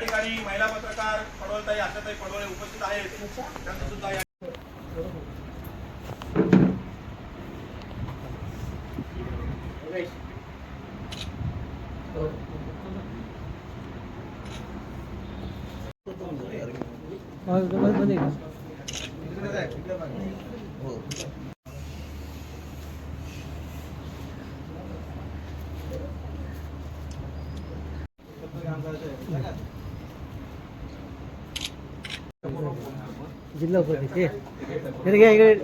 ठिकाणी महिला पत्रकार पडवळताई आशाताई पडवळे उपस्थित आहेत. त्यांचं सुद्धा या हो जिल्हा परिषद घ्या इकडे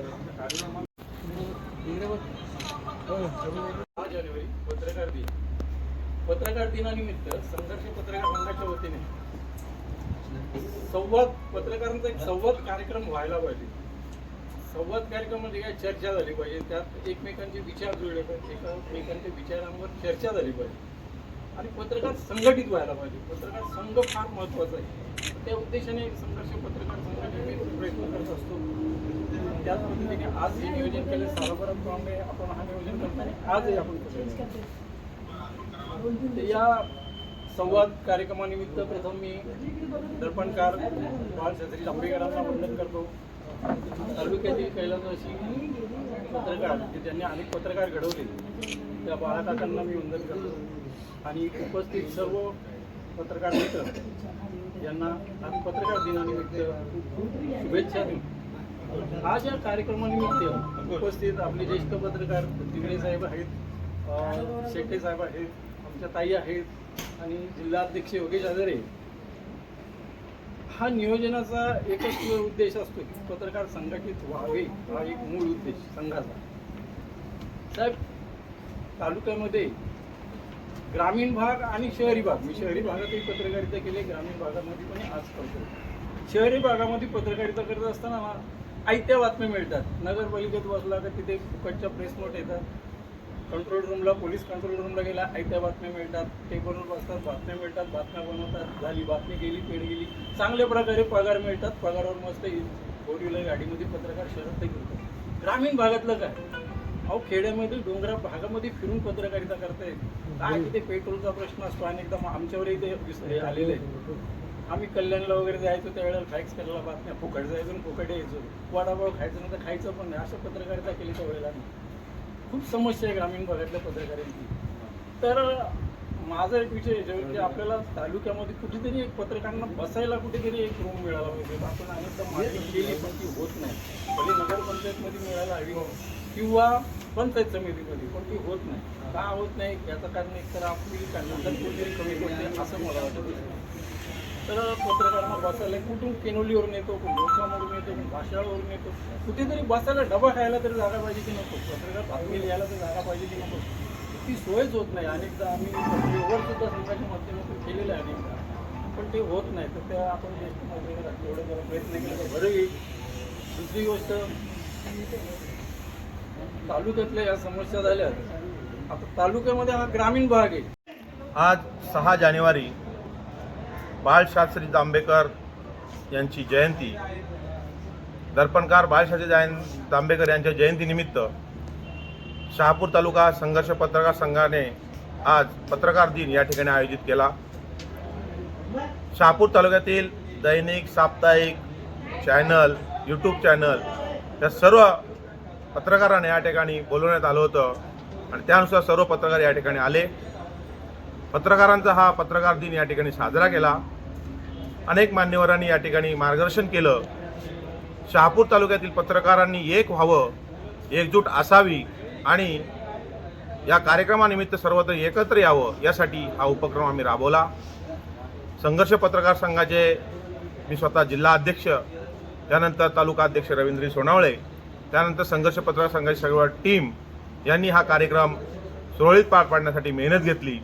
पत्रकार दिन पत्रकार दिनानिमित्त संघर्ष पत्रकार संघाच्या वतीने संवाद पत्रकारांचा एक संवाद कार्यक्रम व्हायला पाहिजे. संवाद कार्यक्रम म्हणजे काय चर्चा झाली पाहिजे. त्यात एकमेकांचे विचार जुळले पाहिजे. एकमेकांच्या विचारांवर चर्चा झाली पाहिजे. आणि पत्रकार संघटित व्हायला पाहिजे. पत्रकार संघ फार महत्त्वाचा आहे. त्या उद्देशाने संघर्ष पत्रकार संघ प्रयत्न करत असतो. त्याच पद्धतीने आज हे नियोजन केले सालाबाराप्रमाणे आपण हा नियोजन करताना आजही आपण या संवाद कार्यक्रमानिमित्त प्रथम मी दर्पणकार बाळशास्त्री जांभेकरांना वंदन करतो. तालुक्यातील कैलासवासी पत्रकार जे त्यांनी अनेक पत्रकार घडवले त्या बाळाकाकांना मी वंदन करतो. आणि उपस्थित सर्व पत्रकार मित्र यांना आज पत्रकार दिनानिमित्त शुभेच्छा देऊ. आज या कार्यक्रमानिमित्त उपस्थित आपले ज्येष्ठ पत्रकार तिगडे साहेब आहेत शेट्टे साहेब आहेत आमच्या ताई आहेत आणि जिल्हाध्यक्ष योगेश आजारे. हा नियोजनाचा एकच उद्देश असतो की पत्रकार संघटित व्हावे हा एक मूळ उद्देश संघाचा. साहेब तालुक्यामध्ये ग्रामीण भाग आणि शहरी भाग. मी शहरी भागातही पत्रकारिता केली ग्रामीण भागामध्ये पण आज करतो शहरी भागामध्ये पत्रकारिता करत असताना आयत्या बातम्या मिळतात. नगरपालिकेत बसला तर तिथे फुकटच्या प्रेस नोट येतात. कंट्रोल रूमला पोलीस कंट्रोल रूमला गेला आयत्या बातम्या मिळतात. टेबलवर बसतात बातम्या मिळतात बातम्या बनवतात. झाली बातमी गेली पेड गेली. चांगल्या प्रकारे पगार मिळतात. पगारावर मस्त फोर व्हीलर गाडीमध्ये पत्रकार शहरातही करतात. ग्रामीण भागातलं काय? अहो खेड्यामध्ये डोंगरा भागामध्ये फिरून पत्रकारिता करताय. काय तिथे पेट्रोलचा प्रश्न असतो आणि एकदम आमच्यावरही ते आलेलं आहे. आम्ही कल्याणला वगैरे जायचो त्यावेळेला फॅक्स करायला बातम्या फुकट जायचो आणि फुकट यायचो. वडापाव खायचं नंतर खायचं पण नाही. असं पत्रकारिता केली त्या वेळेला आम्ही. खूप समस्या आहे ग्रामीण भागातल्या पत्रकारांची. तर माझा एक विषय की आपल्याला तालुक्यामध्ये कुठेतरी एक पत्रकारांना बसायला कुठेतरी एक रूम मिळाला पाहिजे. आपण अनेकदा मागणी केली पण ती होत नाही. भले नगरपंचायतमध्ये मिळायला हवी किंवा पंचायत समितीमध्ये पण ती होत नाही. का होत नाही? याचं कारण एक तर आपली कानातलं कुठेतरी कमी पडते असं मला वाटतं. तर पत्रकारांना बसायला कुठून केनोलीवरून येतो कोण लोकसामोरून येतो कोण भाषावरून येतो? कुठेतरी बसायला डबा खायला तरी जागा पाहिजे की नको? पत्रकार बातमी लिहायला तर जागा पाहिजे की नको? ती सोयच होत नाही. अनेकदा आम्ही पत्रिकेवर सुद्धा संघाच्या माध्यमातून केलेलं आहे अनेकदा. पण ते होत नाही. तर त्या आपण ज्येष्ठ पत्रकार एवढं तेवढं जरा प्रयत्न केला तर बरं येईल. दुसरी गोष्ट तालुक्यातल्या या समस्या झाल्या. आता तालुक्यामध्ये हा ग्रामीण भाग आहे. आज सहा जानेवारी बाळशास्त्री जांभेकर यांची जयंती. दर्पणकार बाळशास्त्री जयं जांभेकर यांच्या जयंतीनिमित्त शहापूर तालुका संघर्ष पत्रकार संघाने आज पत्रकार दिन या ठिकाणी आयोजित केला. शहापूर तालुक्यातील दैनिक साप्ताहिक चॅनल यूट्यूब चॅनल या सर्व पत्रकारांना या ठिकाणी बोलवण्यात आलं होतं आणि त्यानुसार सर्व पत्रकार या ठिकाणी आले. पत्रकारांचा हा पत्रकार दिन या ठिकाणी साजरा केला. अनेक मान्यवरांनी या ठिकाणी मार्गदर्शन केलं. शहापूर तालुक्यातील पत्रकारांनी एक व्हावं एकजूट असावी आणि या कार्यक्रमानिमित्त सर्वत्र एकत्र यावं यासाठी हा उपक्रम आम्ही राबवला. संघर्ष पत्रकार संघाचे मी स्वतः जिल्हा अध्यक्ष त्यानंतर तालुका अध्यक्ष रवींद्र सोनावळे त्यानंतर संघर्ष पत्रकार संघाची सर्व टीम यांनी हा कार्यक्रम सुरळीत पार पाडण्यासाठी मेहनत घेतली.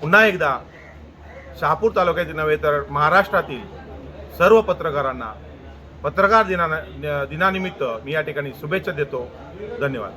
पुन्हा एकदा शहापूर तालुक्यातील नव्हे तर महाराष्ट्रातील सर्व पत्रकारांना पत्रकार दिना दिनानिमित्त मी या ठिकाणी शुभेच्छा देतो. धन्यवाद.